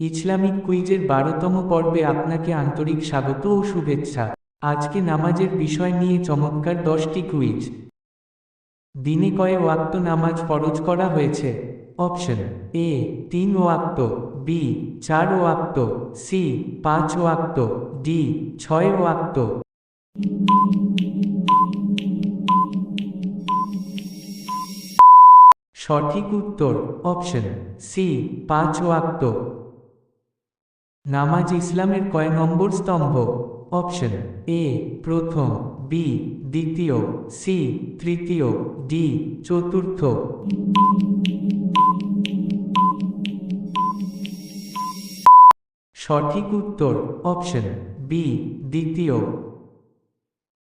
Islamic কুইজের বারোতম পর্বে আপনাকে আন্তরিক স্বাগত ও শুভেচ্ছা। আজকে নামাজের বিষয় নিয়ে চমৎকার দশটি কুইজ। দিনে কয়ে ওয়াক্ত নামাজ ফরজ করা হয়েছে? অপশন এ, তিন ওয়াক্ত, বি, চার ওয়াক্ত, সি, পাঁচ ওয়াক্ত, ডি, ছয় ওয়াক্ত। সঠিক উত্তর অপশন সি, পাঁচ ওয়াক্ত। নামাজ ইসলামের কয় নম্বর স্তম্ভ? অপশন এ, প্রথম, বি, দ্বিতীয়, সি, তৃতীয়, ডি, চতুর্থ। সঠিক উত্তর, অপশন বি, দ্বিতীয়।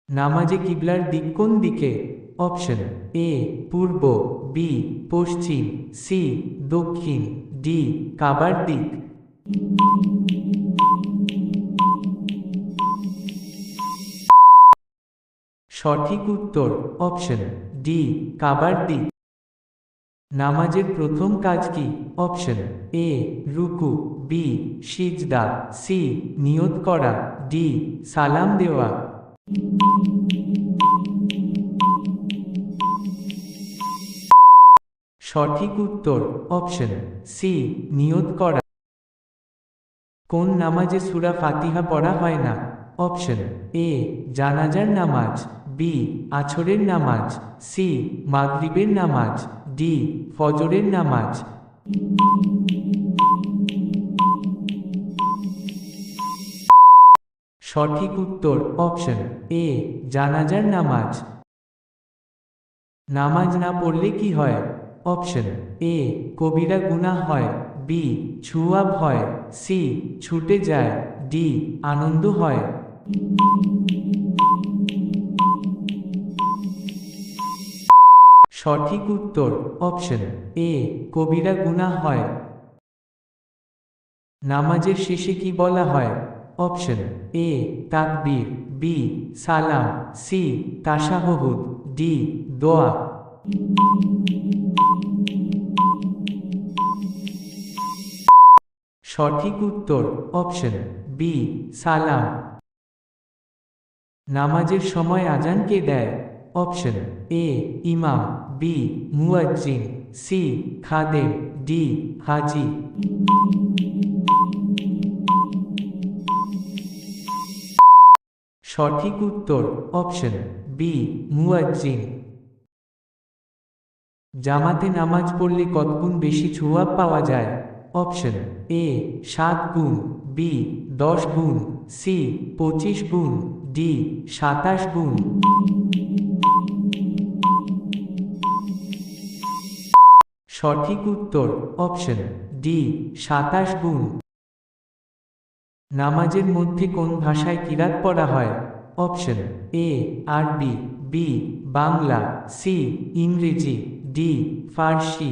নামাজে কিবলার দিক কোন দিকে? Option A, Purba, B, Paschim, C, দক্ষিণ, ডি, কাবার দিক। সঠিক উত্তর অপশন ডি কাবার দিক নামাজের প্রথম কাজ কি? অপশন এ রুকু বি সিজদা সি নিয়ত করা ডি সালাম দেওয়া। সঠিক উত্তর অপশন সি নিয়ত করা। কোন নামাজে সুরা ফাতিহা পড়া হয় না? অপশন এ জানাজার নামাজ। বি, আছরের নামাজ, সি, মাগরিবের নামাজ, ডি, ফজরের নামাজ। সঠিক উত্তর অপশন এ জানাজার নামাজ। নামাজ না পড়লে কি হয়? অপশন এ কবিরা গুনাহ হয়। বি ছুয়াব হয়। সি ছুটে যায়। ডি আনন্দ হয়। সঠিক উত্তর অপশন এ, কবিরা গুনাহ হয়। নামাজের শেষে কি বলা হয়? অপশন এ, তাকবীর, বি, সালাম, সি, তাশাহুদ, ডি, দোয়া। সঠিক উত্তর অপশন বি, সালাম। নামাজের সময় আজান কে দেয়। অপশন এ ইমাম বি মুয়াজ্জিন সি খাদেম ডি হাজি সঠিক উত্তর অপশন বি মুয়াজ্জিন জামাতে নামাজ পড়লে কতগুণ বেশি ছোয়াব পাওয়া যায়? অপশন এ সাত গুণ বি দশ গুণ সি পঁচিশ গুণ ডি সাতাশ গুণ। সঠিক উত্তর অপশন ডি, সাতাশ গুণ। নামাজের মধ্যে কোন ভাষায় কিরাত পড়া হয়? Option A, Arbi, B, Bangla, C, Ingreji, D, Farsi.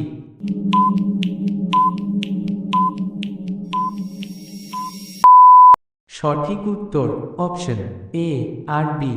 সঠিক উত্তর অপশন এ, আরবি।